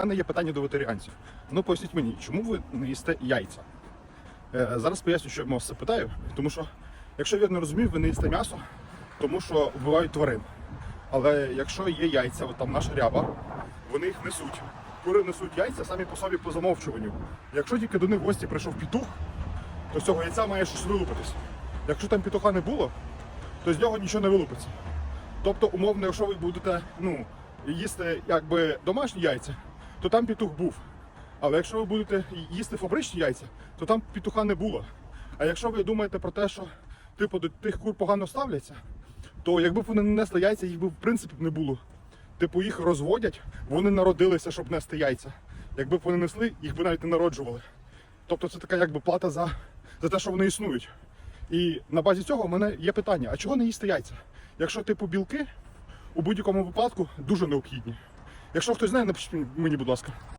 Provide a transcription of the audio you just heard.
мене є питання до ветеріанців. Ну поясніть мені, чому ви не їсте яйця? Е, зараз поясню, що я вас питаю, тому що, якщо я не розумію, ви не їсте м'ясо, тому що вбивають тварин. Але якщо є яйця, от там наша ряба, вони їх несуть. Кури несуть яйця самі по собі по замовчуванню. Якщо тільки до них в гості прийшов петух, то з цього яйця має щось вилупитись. Якщо там петуха не було, то з нього нічого не вилупиться. Тобто, умовно, якщо ви будете ну, їсти якби домашні яйця, то там петух був. Але якщо ви будете їсти фабричні яйця, то там петуха не було. А якщо ви думаєте про те, що типу до тих кур погано ставляться, то якби б вони не несли яйця, їх би в принципі не було. Типу їх розводять, вони народилися, щоб нести яйця. Якби б вони несли, їх би навіть не народжували. Тобто це така якби плата за, за те, що вони існують. І на базі цього в мене є питання: а чого не їсти яйця? Якщо типу білки у будь-якому випадку дуже необхідні. Якщо хтось знає, напишіть мені, будь ласка.